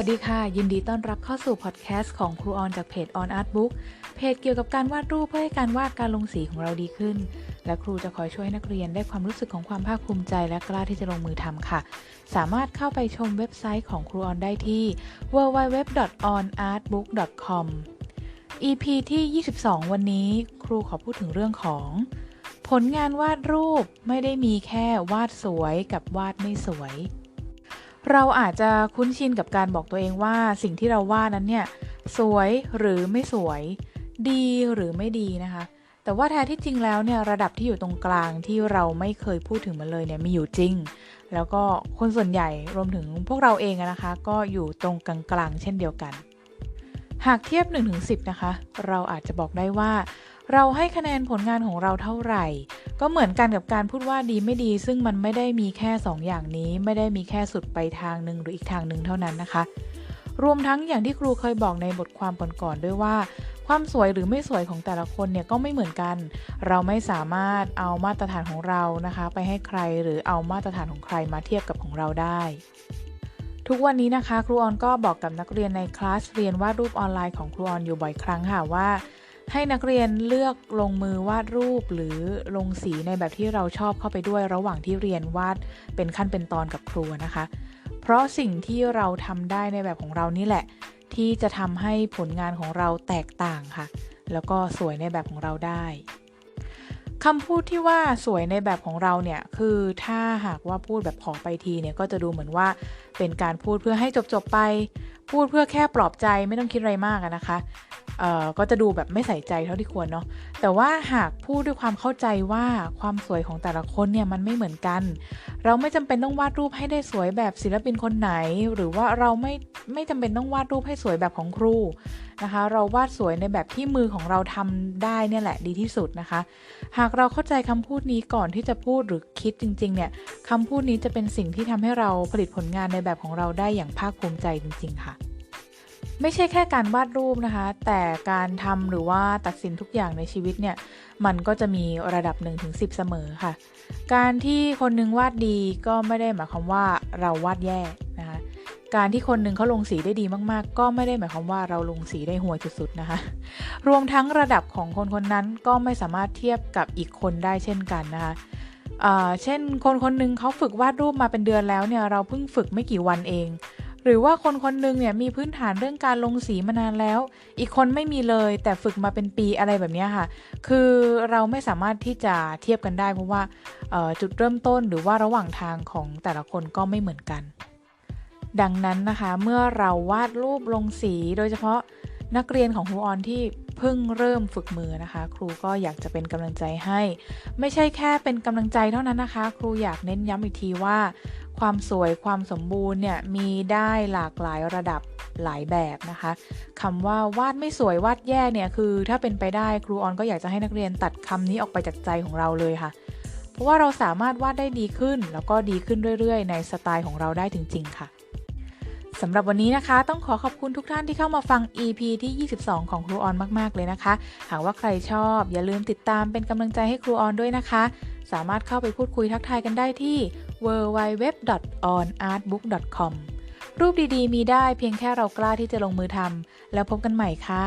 วัสดีค่ะ ยินดีต้อนรับเข้าสู่พอดแคสต์ของครูออนจากเพจ On Art Book เพจเกี่ยวกับการวาดรูปเพื่อให้การวาดการลงสีของเราดีขึ้น และครูจะคอยช่วยนักเรียนได้ความรู้สึกของความภาคภูมิใจและกล้าที่จะลงมือทำค่ะ สามารถเข้าไปชมเว็บไซต์ของครูออนได้ที่ www.onartbook.com EP ที่ 22 วันนี้ ครูขอพูดถึงเรื่องของ ผลงานวาดรูปไม่ได้มีแค่วาดสวยกับวาดไม่สวย เราอาจจะคุ้นชินกับการบอกตัวเองว่าสิ่งที่เราว่านั้นเนี่ยสวยหรือไม่สวย ดีหรือไม่ดีนะคะ แต่ว่าแท้ที่จริงแล้วเนี่ยระดับที่อยู่ตรงกลางที่เราไม่เคยพูดถึงมันเลยเนี่ยมีอยู่จริง แล้วก็คนส่วนใหญ่รวมถึงพวกเราเองนะคะ ก็อยู่ตรงกลางๆเช่นเดียวกัน หากเทียบ 1-10 นะคะ เราอาจจะบอกได้ว่า เราให้คะแนนผลงานของเราเท่าไหร่ ก็เหมือนกันกับการพูดว่าดีไม่ดี ซึ่งมันไม่ได้มีแค่ 2 อย่างนี้ ไม่ได้มีแค่สุดไปทางหนึ่งหรืออีกทางหนึ่งเท่านั้นนะคะ รวมทั้งอย่างที่ครูเคยบอกในบทความก่อนๆด้วยว่า ความสวยหรือไม่สวยของแต่ละคนเนี่ยก็ไม่เหมือนกัน เราไม่สามารถเอามาตรฐานของเรานะคะ ไปให้ใครหรือเอามาตรฐานของใครมาเทียบกับของเราได้ ทุกวันนี้นะคะ ครูออนก็บอกกับนักเรียนในคลาสเรียนวาดรูปออนไลน์ของครูออนอยู่บ่อยครั้งค่ะว่า ให้นักเรียนเลือกลงมือวาดรูปหรือลงสีในแบบที่เราชอบเข้าไปด้วยระหว่างที่เรียนวาดเป็นขั้นเป็นตอนกับครูนะคะ เพราะสิ่งที่เราทำได้ในแบบของเรานี่แหละ ที่จะทำให้ผลงานของเราแตกต่างค่ะ แล้วก็สวยในแบบของเราได้คำพูดที่ว่าสวยในแบบของเราเนี่ย คือถ้าหากว่าพูดแบบขอไปทีเนี่ย ก็จะดูเหมือนว่าเป็นการพูดเพื่อให้จบๆไป พูดเพื่อแค่ปลอบใจไม่ต้องคิดอะไรมากนะคะ เอ่อ ก็จะดูแบบไม่ใส่ใจเท่าที่ควรเนาะ แต่ว่าหากพูดด้วยความเข้าใจว่าความสวยของแต่ละคนเนี่ยมันไม่เหมือนกัน เราไม่จำเป็นต้องวาดรูปให้ได้สวยแบบศิลปินคนไหน หรือว่าเราไม่ไม่จำเป็นต้องวาดรูปให้สวยแบบของครูนะคะ เราวาดสวยในแบบที่มือของเราทำได้เนี่ยแหละดีที่สุดนะคะ หากเราเข้าใจคำพูดนี้ก่อนที่จะพูดหรือคิดจริง ๆ เนี่ยคำพูดนี้จะเป็นสิ่งที่ทำให้เราผลิตผลงานในแบบของเราได้อย่างภาคภูมิใจจริง ๆ ค่ะ ไม่ใช่แค่การวาดรูปนะคะ แต่การทำหรือว่าตัดสินทุกอย่างในชีวิตเนี่ย มันก็จะมีระดับ1-10ถึงเสมอค่ะ การที่คนนึงวาดดีก็ไม่ได้หมายความว่าเราวาดแย่นะคะ การที่คนหนึ่งเขาลงสีได้ดีมากๆ ก็ไม่ได้หมายความว่าเราลงสีได้ห่วยสุดๆนะคะ รวมทั้งระดับของคนคนนั้นก็ไม่สามารถเทียบกับอีกคนได้เช่นกันนะคะเช่นคนคนหนึ่งเขาฝึกวาดรูปมาเป็นเดือนแล้วเนี่ยเราเพิ่งฝึกไม่กี่วันเอง หรือว่าคนคนหนึ่งเนี่ยมีพื้นฐานเรื่องการลงสีมานานแล้ว อีกคนไม่มีเลยแต่ฝึกมาเป็นปีอะไรแบบนี้ค่ะ คือเราไม่สามารถที่จะเทียบกันได้ เพราะว่าจุดเริ่มต้นหรือว่าระหว่างทางของแต่ละคนก็ไม่เหมือนกัน ดังนั้นนะคะ เมื่อเราวาดรูปลงสีโดยเฉพาะ นักเรียนของครูออนที่เพิ่งเริ่มฝึกมือนะคะ ครูก็อยากจะเป็นกำลังใจให้ ไม่ใช่แค่เป็นกำลังใจเท่านั้นนะคะ ครูอยากเน้นย้ำอีกทีว่า ความสวยความสมบูรณ์เนี่ยมีได้หลากหลายระดับหลายแบบนะคะคำว่าวาดไม่สวยวาดแย่เนี่ยคือ ถ้าเป็นไปได้ครูออนก็อยากจะให้นักเรียนตัดคำนี้ออกไปจากใจของเราเลยค่ะ เพราะว่าเราสามารถวาดได้ดีขึ้น แล้วก็ดีขึ้นเรื่อยๆ ในสไตล์ของเราได้จริง ๆ ค่ะ สำหรับวันนี้นะคะ ต้องขอขอบคุณทุกท่านที่เข้ามาฟัง EP ที่ 22 ของครูออนมากๆเลยนะคะ หากว่าใครชอบ อย่าลืมติดตามเป็นกำลังใจให้ครูออนด้วยนะคะ สามารถเข้าไปพูดคุยทักทายกันได้ที่ www.onartbook.com รูปดีๆ มีได้เพียงแค่เรากล้าที่จะลงมือทำแล้วพบกันใหม่ค่ะ